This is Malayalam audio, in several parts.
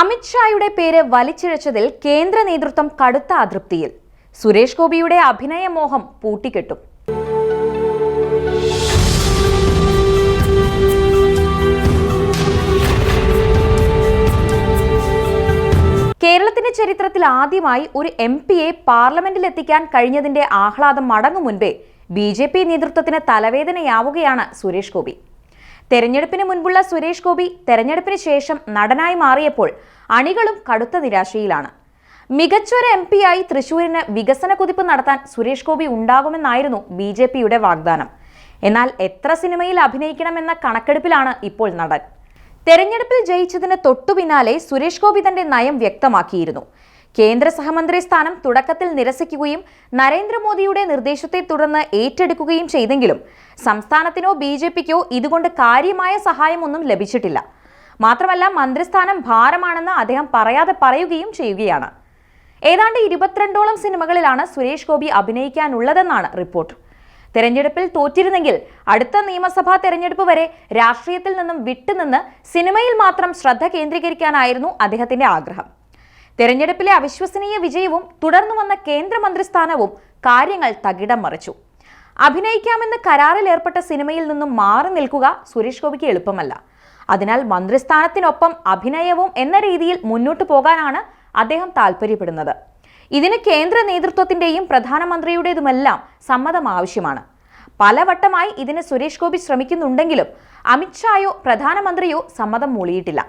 അമിത്ഷായുടെ പേര് വലിച്ചിഴച്ചതിൽ കേന്ദ്ര നേതൃത്വം കടുത്ത അതൃപ്തിയിൽ. സുരേഷ് ഗോപിയുടെ അഭിനയമോഹം പൂട്ടിക്കെട്ടും. കേരളത്തിന്റെ ചരിത്രത്തിൽ ആദ്യമായി ഒരു എം പിയെ പാർലമെന്റിൽ എത്തിക്കാൻ കഴിഞ്ഞതിന്റെ ആഹ്ലാദം മടങ്ങും മുൻപേ ബി ജെ പി നേതൃത്വത്തിന് തലവേദനയാവുകയാണ് സുരേഷ് ഗോപി. തെരഞ്ഞെടുപ്പിന് മുൻപുള്ള സുരേഷ് ഗോപി തെരഞ്ഞെടുപ്പിന് ശേഷം നടനായി മാറിയപ്പോൾ അണികളും കടുത്ത നിരാശയിലാണ്. മികച്ചൊരു എം ആയി തൃശൂരിന് വികസന കുതിപ്പ് നടത്താൻ സുരേഷ് ഗോപി ഉണ്ടാകുമെന്നായിരുന്നു ബി ജെ പിയുടെ വാഗ്ദാനം. എന്നാൽ എത്ര സിനിമയിൽ അഭിനയിക്കണമെന്ന കണക്കെടുപ്പിലാണ് ഇപ്പോൾ നടൻ. തെരഞ്ഞെടുപ്പിൽ ജയിച്ചതിന് തൊട്ടുപിന്നാലെ സുരേഷ് ഗോപി തന്റെ നയം വ്യക്തമാക്കിയിരുന്നു. കേന്ദ്ര സഹമന്ത്രി സ്ഥാനം തുടക്കത്തിൽ നിരസിക്കുകയും നരേന്ദ്രമോദിയുടെ നിർദ്ദേശത്തെ തുടർന്ന് ഏറ്റെടുക്കുകയും ചെയ്തെങ്കിലും സംസ്ഥാനത്തിനോ ബി ജെ പിക്കോ ഇതുകൊണ്ട് കാര്യമായ സഹായമൊന്നും ലഭിച്ചിട്ടില്ല. മാത്രമല്ല മന്ത്രിസ്ഥാനം ഭാരമാണെന്ന് അദ്ദേഹം പറയാതെ പറയുകയും ചെയ്യുകയാണ്. ഏതാണ്ട് ഇരുപത്തിരണ്ടോളം സിനിമകളിലാണ് സുരേഷ് ഗോപി അഭിനയിക്കാനുള്ളതെന്നാണ് റിപ്പോർട്ട്. തെരഞ്ഞെടുപ്പിൽ തോറ്റിരുന്നെങ്കിൽ അടുത്ത നിയമസഭാ തെരഞ്ഞെടുപ്പ് വരെ രാഷ്ട്രീയത്തിൽ നിന്നും വിട്ടുനിന്ന് സിനിമയിൽ മാത്രം ശ്രദ്ധ കേന്ദ്രീകരിക്കാനായിരുന്നു അദ്ദേഹത്തിന്റെ ആഗ്രഹം. തെരഞ്ഞെടുപ്പിലെ അവിശ്വസനീയ വിജയവും തുടർന്നു വന്ന കേന്ദ്രമന്ത്രിസ്ഥാനവും കാര്യങ്ങൾ തകിടം മറിച്ചു. അഭിനയിക്കാമെന്ന് കരാറിൽ ഏർപ്പെട്ട സിനിമയിൽ നിന്നും മാറി നിൽക്കുക സുരേഷ് ഗോപിക്ക് എളുപ്പമല്ല. അതിനാൽ മന്ത്രിസ്ഥാനത്തിനൊപ്പം അഭിനയവും എന്ന രീതിയിൽ മുന്നോട്ടു പോകാനാണ് അദ്ദേഹം താൽപ്പര്യപ്പെടുന്നത്. ഇതിന് കേന്ദ്ര നേതൃത്വത്തിന്റെയും പ്രധാനമന്ത്രിയുടേതുമെല്ലാം സമ്മതം ആവശ്യമാണ്. പലവട്ടമായി ഇതിന് സുരേഷ് ഗോപി ശ്രമിക്കുന്നുണ്ടെങ്കിലും അമിത്ഷായോ പ്രധാനമന്ത്രിയോ സമ്മതം മൂളിയിട്ടില്ല.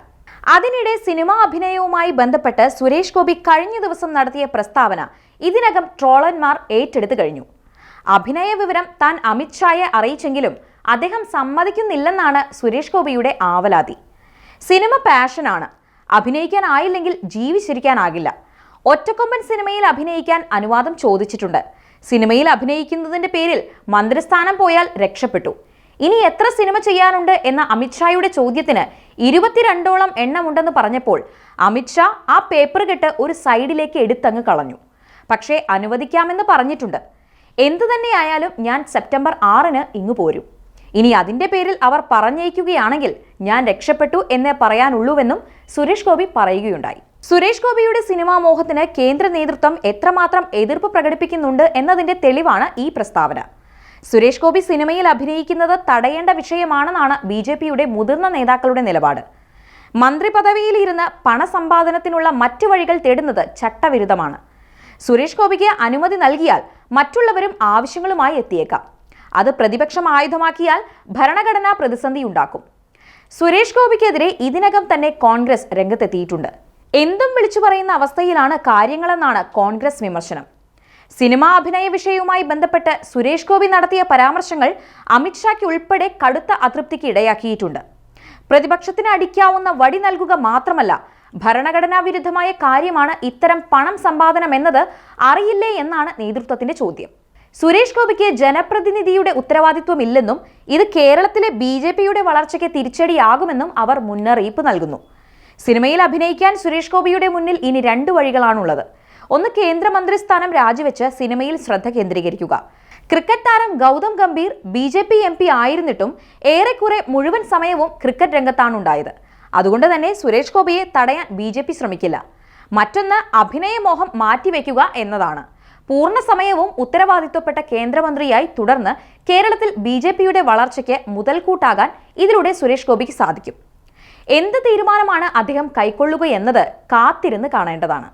അതിനിടെ സിനിമാ അഭിനയവുമായി ബന്ധപ്പെട്ട് സുരേഷ് ഗോപി കഴിഞ്ഞ ദിവസം നടത്തിയ പ്രസ്താവന ഇതിനകം ട്രോളന്മാർ ഏറ്റെടുത്തു കഴിഞ്ഞു. അഭിനയ വിവരം താൻ അമിത്ഷായെ അറിയിച്ചെങ്കിലും അദ്ദേഹം സമ്മതിക്കുന്നില്ലെന്നാണ് സുരേഷ് ഗോപിയുടെ ആവലാതി. സിനിമ പാഷനാണ്. അഭിനയിക്കാനായില്ലെങ്കിൽ ജീവിച്ചിരിക്കാനാകില്ല. ഒറ്റക്കൊമ്പൻ സിനിമയിൽ അഭിനയിക്കാൻ അനുവാദം ചോദിച്ചിട്ടുണ്ട്. സിനിമയിൽ അഭിനയിക്കുന്നതിന്റെ പേരിൽ മന്ത്രിസ്ഥാനം പോയാൽ രക്ഷപ്പെട്ടു. ഇനി എത്ര സിനിമ ചെയ്യാനുണ്ട് എന്ന അമിത്ഷായുടെ ചോദ്യത്തിന് ഇരുപത്തിരണ്ടോളം എണ്ണമുണ്ടെന്ന് പറഞ്ഞപ്പോൾ അമിത്ഷാ ആ പേപ്പർ കെട്ട് ഒരു സൈഡിലേക്ക് എടുത്തങ്ങ് കളഞ്ഞു. പക്ഷേ അനുവദിക്കാമെന്ന് പറഞ്ഞിട്ടുണ്ട്. എന്തു തന്നെയായാലും ഞാൻ സെപ്റ്റംബർ ആറിന് ഇങ്ങു പോരും. ഇനി അതിന്റെ പേരിൽ അവർ പറഞ്ഞേക്കുകയാണെങ്കിൽ ഞാൻ രക്ഷപ്പെട്ടു എന്നേ പറയാനുള്ളൂവെന്നും സുരേഷ് ഗോപി പറയുകയുണ്ടായി. സുരേഷ് ഗോപിയുടെ സിനിമാ മോഹത്തിന് കേന്ദ്ര നേതൃത്വം എത്രമാത്രം എതിർപ്പ് പ്രകടിപ്പിക്കുന്നുണ്ട് എന്നതിന്റെ തെളിവാണ് ഈ പ്രസ്താവന. സുരേഷ് ഗോപി സിനിമയിൽ അഭിനയിക്കുന്നത് തടയേണ്ട വിഷയമാണെന്നാണ് ബി ജെ പിയുടെ മുതിർന്ന നേതാക്കളുടെ നിലപാട്. മന്ത്രി പദവിയിലിരുന്ന് പണസമ്പാദനത്തിനുള്ള മറ്റു വഴികൾ തേടുന്നത് ചട്ടവിരുദ്ധമാണ്. സുരേഷ് ഗോപിക്ക് അനുമതി നൽകിയാൽ മറ്റുള്ളവരും ആവശ്യങ്ങളുമായി എത്തിയേക്കാം. അത് പ്രതിപക്ഷം ആയുധമാക്കിയാൽ ഭരണഘടനാ പ്രതിസന്ധി ഉണ്ടാക്കും. സുരേഷ് ഗോപിക്കെതിരെ ഇതിനകം തന്നെ കോൺഗ്രസ് രംഗത്തെത്തിയിട്ടുണ്ട്. എന്തും വിളിച്ചു പറയുന്ന അവസ്ഥയിലാണ് കാര്യങ്ങളെന്നാണ് കോൺഗ്രസ് വിമർശനം. സിനിമാ അഭിനയ വിഷയവുമായി ബന്ധപ്പെട്ട് സുരേഷ് ഗോപി നടത്തിയ പരാമർശങ്ങൾ അമിത്ഷായ്ക്ക് ഉൾപ്പെടെ കടുത്ത അതൃപ്തിക്ക് ഇടയാക്കിയിട്ടുണ്ട്. പ്രതിപക്ഷത്തിന് അടിക്കാവുന്ന വടി നൽകുക മാത്രമല്ല ഭരണഘടനാ വിരുദ്ധമായ കാര്യമാണ് ഇത്തരം പണം സമ്പാദനം എന്നത് അറിയില്ലേ എന്നാണ് നേതൃത്വത്തിന്റെ ചോദ്യം. സുരേഷ് ഗോപിക്ക് ജനപ്രതിനിധിയുടെ ഉത്തരവാദിത്വം ഇല്ലെന്നും ഇത് കേരളത്തിലെ ബി ജെ പിയുടെ വളർച്ചയ്ക്ക് തിരിച്ചടിയാകുമെന്നും അവർ മുന്നറിയിപ്പ് നൽകുന്നു. സിനിമയിൽ അഭിനയിക്കാൻ സുരേഷ് ഗോപിയുടെ മുന്നിൽ ഇനി രണ്ട് വഴികളാണുള്ളത്. ഒന്ന് കേന്ദ്രമന്ത്രി സ്ഥാനം രാജിവെച്ച് സിനിമയിൽ ശ്രദ്ധ കേന്ദ്രീകരിക്കുക. ക്രിക്കറ്റ് താരം Gautam Gambhir B J P M P ആയിരുന്നിട്ടും ഏറെക്കുറെ മുഴുവൻ സമയവും ക്രിക്കറ്റ് രംഗത്താണ് ഉണ്ടായത്. അതുകൊണ്ട് തന്നെ സുരേഷ് ഗോപിയെ തടയാൻ ബി ജെ പി ശ്രമിക്കില്ല. മറ്റൊന്ന് അഭിനയമോഹം മാറ്റിവെക്കുക എന്നതാണ്. പൂർണ സമയവും ഉത്തരവാദിത്വപ്പെട്ട കേന്ദ്രമന്ത്രിയായി തുടർന്ന് കേരളത്തിൽ ബി ജെ പിയുടെ വളർച്ചയ്ക്ക് മുതൽക്കൂട്ടാകാൻ ഇതിലൂടെ സുരേഷ് ഗോപിക്ക് സാധിക്കും. എന്ത് തീരുമാനമാണ് അദ്ദേഹം കൈക്കൊള്ളുക എന്നത് കാത്തിരുന്ന് കാണേണ്ടതാണ്.